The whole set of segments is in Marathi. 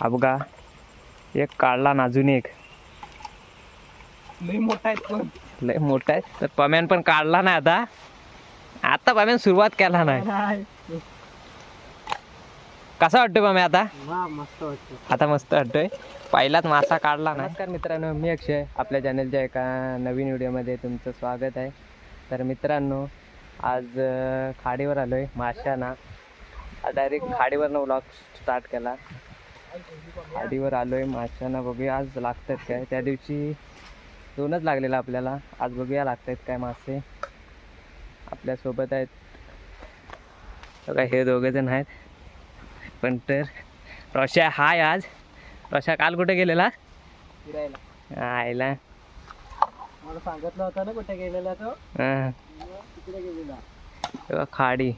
हा बघा एक काढला ना अजून एक. लई मोठा आहेत पण. लय मोठा आहे तर पम्यान पण काढला नाही आता. आता पम्यान सुरुवात केला नाही. कसा वाटतोय पम्या आता? वा मस्त वाटतं आता मस्त वाटतोय. पहिलाच मासा काढला ना नमस्कार मित्रांनो मी अक्षय. आपल्या चॅनलच्या एका नवीन व्हिडिओमध्ये तुमचं स्वागत आहे. तर मित्रांनो आज खाडीवर आलो आहे माशाना. डायरेक्ट खाडीवरनं व्लॉग स्टार्ट केला. खाडीवर आलो आहे माशांना बघूया आज लागतात काय? त्या दिवशी दोनच लागलेला आपल्याला. आज बघूया लागतात काय मासे. आपल्यासोबत आहेत. बघा हे दोघे जण आहेत. पण तर रोशा हाय आज. रोशा काल कुठे गेलेला? फिरायला. आयला. मला सांगितलं होतं ना कुठे गेलेला तो. हा, तिकडे गेलेला. तेव्हा खाडी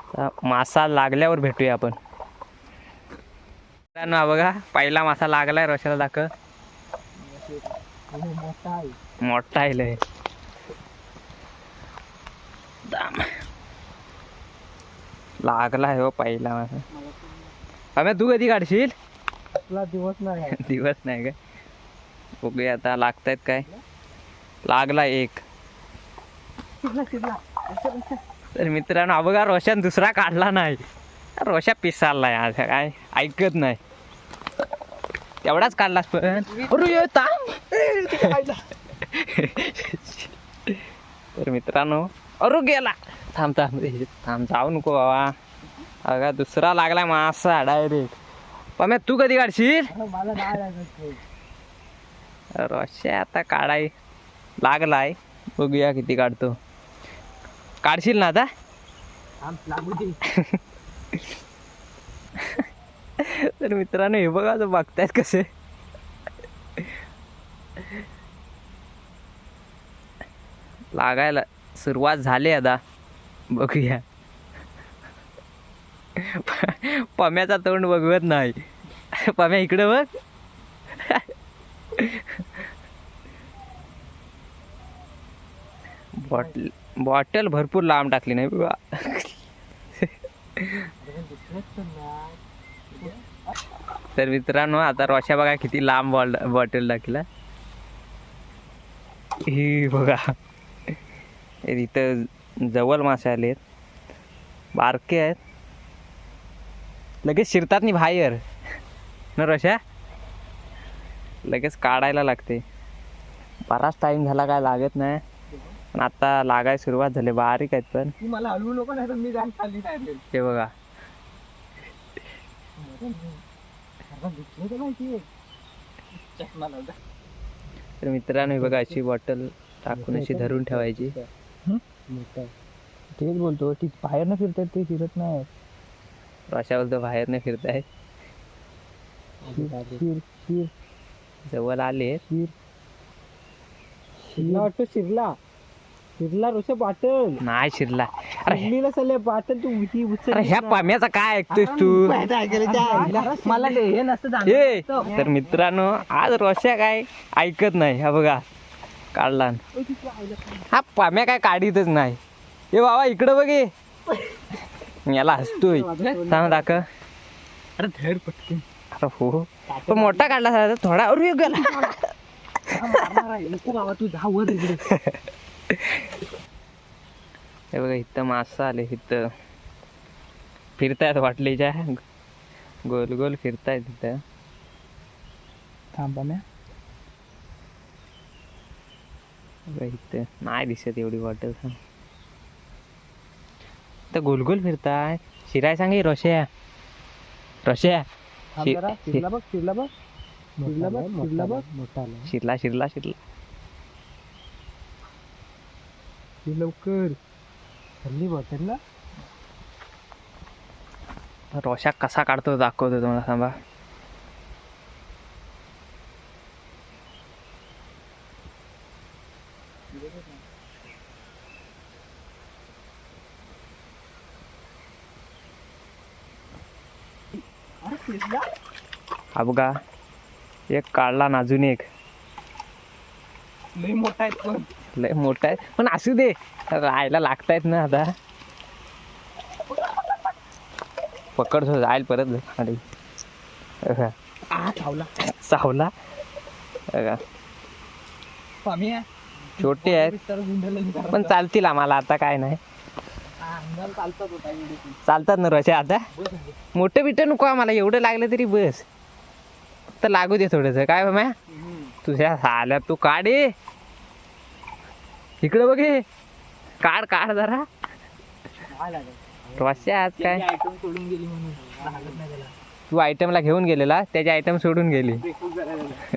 आता मासा लागल्यावर भेटूया आपण. मित्रांनो, बघा पहिला मासा लागलाय रोशाला दाखव. मोठा आहे लय. दाम. लागलाय हो पहिला मासा. अबे तू कधी काढशील? दिवस नाही. दिवस नाही काय बघूया आता लागतायत काय. लागला एक. तर मित्रांनो हा बघा रोशन दुसरा काढला नाही. रोशा पिसाललाय आज काय? ऐकत नाही. तेवढाच काढलास पण? अरे ये थांब. तर मित्रांनो अरे गेला. थांब थांब थांब जाऊ नको बाबा. अगा दुसरा लागला मासा डायरेक्ट. पण तू कधी काढशील. रोशा आता काढाय लागलाय. बघूया किती काढतो. काढशील ना आता? तर मित्रांनो हे बघा आता बघतायत कसे. लागायला सुरुवात झाली आता. बघूया. पम्याचा तोंड बघवत नाही. पम्या इकडे बघ. बॉटल बॉटल भरपूर लांब टाकली नाही. बघा तर मित्रांनो आता रोशा बघा किती लांब बॉल बॉटल टाकला. ही बघा. इथं जवळ मासे आले आहेत. बारके आहेत. लगेच शिरतात नाही बाहेर. ना रोशा? लगेच काढायला लागते. बराच टाईम झाला काय लागत नाही. पण आता लागाय सुरुवात झाली बारीक आहेत पण. तू मला हलवू नको नाही तर मी जाऊन खाली नाही हे बघा. तर मित्रांनो हे बघा अशी बॉटल टाकून अशी धरून ठेवायची. तेच बोलतो ती बाहेर न फिरतात ते फिरत नाही अशा बोलतो बाहेर नाही फिरताय शिर शिर जवळ आले शिर. शिरला वाटतो शिरला. शिरला रोषा बाटल नाही शिरला. अरे शिरलीला सले बाटल तू उठी उचल. अरे ह्या पाम्याचा काय ऐकतोस तू? मला ते हे नसतं ए तर मित्रांनो आज रोशा काय ऐकत नाही हा बघा. काढला. हा पाम्या काय काढीतच नाही. ए बाबा इकडं बघ याला हसतोय. सांग दाखव. अरे धर पटकन. अरे हो पण मोठा काढला थोडा. अरे गेला. मारणार आहे. नको बाबा तू जा वर इकडे. हे बघा इथं मासा आले इथं. फिरतायत वाटलीच्या. गोल गोल फिरतायत इथं. थांबा म्या बघा इथं. नाही दिसत एवढी बॉटल तर गोल गोल फिरताय. शिराय सांगे रोशया रोशया शिरला बघ शिरला बघ. शिरला बघ शिरला बघ. मोठा शिरला शिरला. लवकर. हल्ली बॉटल ना रोशा कसा काढतो दाखवतो तुम्हाला सांगा. हा बघा एक काढला ना अजून एक. लई मोठा आहेत पण लय मोठा आहे. पण असू दे राहायला लागतायत ना आता. पकड जाईल परत. बघा. आ चावला छोटे आहेत. पण चालतील आम्हाला आता काय नाही. चालतात ना रशा आता. मोठं बिटं नको आम्हाला एवढं लागलं तरी बस. तर लागू दे थोडंसं. काय म्या. तुझ्या आल्या तू काढे. इकडं बघे काढ काढ जरा. काय? आज सोडून गेली म्हणून. त्याला. तू आयटमला घेऊन गेलेला त्याची आयटम सोडून गेली.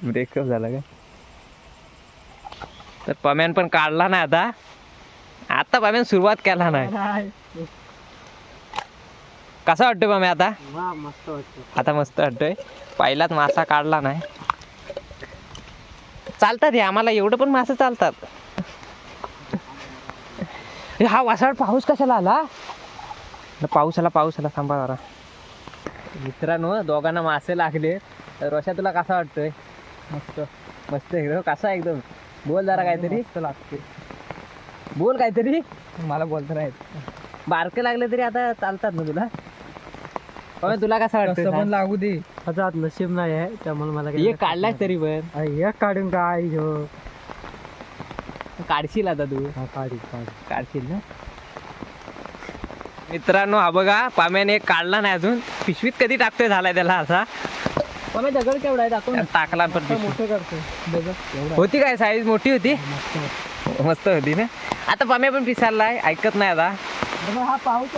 ब्रेकअप झाला का? तर पम्यान पण काढला नाही आता. आता पम्यान सुरुवात केला नाही. कसा वाटतोय पम्या आता? मस्त आता मस्त वाटतोय. पहिलाच मासा काढला नाही. चालतात हे आम्हाला एवढं पण मासे चालतात. हे हा वासाळ पाऊस कशाला आला? न पाऊस आला पाऊस आला थांबा जरा. मित्रांनो दोघांना मासे लागले. तर रोशा तुला कसा वाटतोय? मस्त. मस्त एकदम कसा एकदम? बोल जरा काहीतरी. लागते बोल काहीतरी. मला बोलता नाही बारकं लागलं तरी आता चालतात ना तुला? अबे, तुला कसा कसं पण वाटतं लागू दे. आता नशीब नाही आहे त्यामुळे मला हे काढलाय तरी पण. एक काढून काय ह्यो. काढशील आता तू. हा, काढी काढी काढशील ना? मित्रांनो हा बघा पाम्याने एक काढला नाही अजून. पिशवीत कधी टाकतोय झालाय त्याला असा? दगड केवढा आहे दाखव. टाकला पण. मोठं होती काय साईज मोठी होती? मस्त होती. ना? आता पाम्या पण पिसारलाय ऐकत नाही आता. हा पाऊस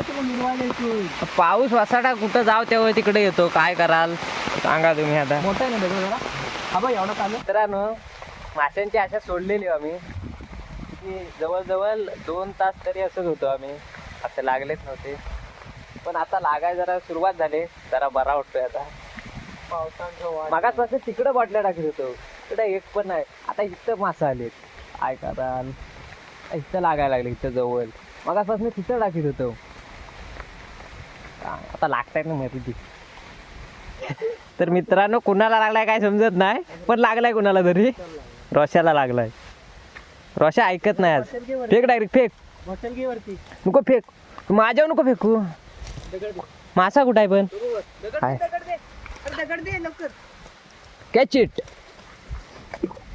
पाऊस वसाडा कुठं जाव तेव्हा तिकडे येतो. काय कराल? सांगा तुम्ही आता. मोठा आहे ना हा एवढा मित्रांनो माशांची आशा सोडलेली आम्ही. की जवळजवळ दोन तास तरी असंच होतो आम्ही. आता लागलेच नव्हते. पण आता लागायला जरा सुरुवात झाली. जरा बरा वाटतोय आता. पावसांचं वाट तिकडं बाटल्या टाकत होतो. तिकडे एक पण नाही. आता इथं मासा आलेत. काय कराल इथं लागायला लागले इथं जवळ. मागासपासून तिथं टाकीत होतो. आता लागतायत ना माहिती तर मित्रांनो कुणाला लागलाय काय समजत नाही. पण लागलाय कुणाला तरी. रोशाला लागलाय. रोशा ऐकत नाही आज. फेक डायरेक्ट फेक. नको फेक. माझ्यावर नको फेकू. मासा कुठं आहे पण? कॅच इट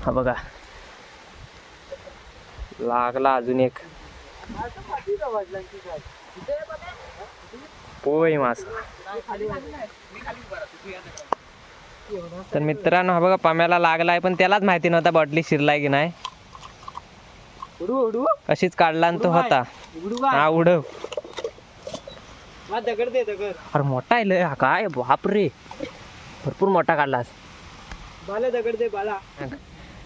हा बघा. लागला अजून एक. पोय मासा. तर मित्रांनो हा बघा पाम्याला लागलाय पण त्यालाच माहिती नव्हता बॉटली शिरलाय की नाही. अशीच काढला तो होता. हा उडव. दगड दे दगड. अरे मोठा आहे लय. हा काय बापरे. भरपूर मोठा काढलास बाला दगड दे बाला.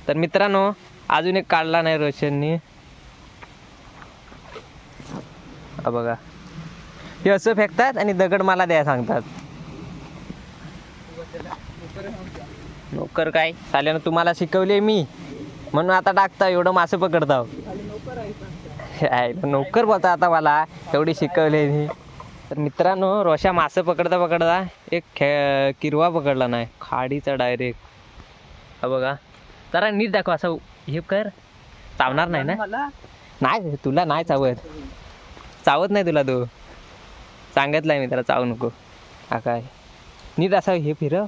तर मित्रांनो अजून एक काढला नाही रोशननी. हा बघा. हे असं फेकतात आणि दगड मला द्या सांगतात. नोकर काय? चालेल तुम्हाला शिकवले मी. म्हणून आता टाकता एवढं मासे पकडता. आहे, नोकर बोलता आता मला. एवढी शिकवले मी तर मित्रांनो रोशा मासे पकडता पकडता एक खे किरवा पकडला नाही. खाडीचा डायरेक्ट हा बघा. जरा नीट दाखव असं. हे कर. चावणार नाही ना? नाही तुला नाही चावत. चावत नाही तुला तो. सांगितलंय मी त्याला चावू नको. हा काय? नीट असं हे फिरव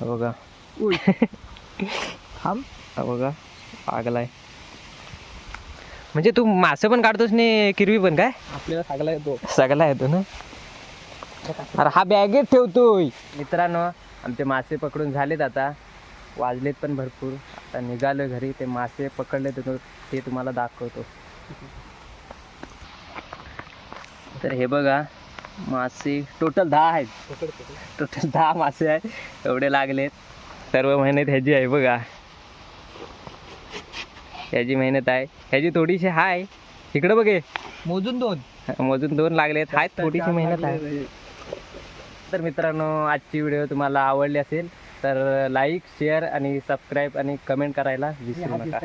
हा बघा. थांब. हा बघा. लागलाय म्हणजे तू मासे पण काढतोस ने किरवी पण काय? आपल्याला सगळा येतो. सगळा येतो ना? अरे हा बॅगेत ठेवतोय. मित्रांनो आमचे मासे पकडून झालेत आता. वाजलेत पण भरपूर. आता निघालो घरी ते मासे पकडले ते तुम्हाला दाखवतो. तर हे बघा मासे टोटल दहा आहेत. टोटल दहा मासे आहेत. एवढे लागलेत. सर्व मेहनत ह्याची आहे बघा. ह्याची मेहनत आहे. ह्याची थोडीशी हाय. इकडं बघे. मोजून दोन. मोजून दोन लागलेत आहेत. थोडीशी मेहनत आहे. तर मित्रांनो आजची व्हिडिओ तुम्हाला आवडली असेल तर लाईक शेअर आणि सबस्क्राईब आणि कमेंट करायला विसरू नका.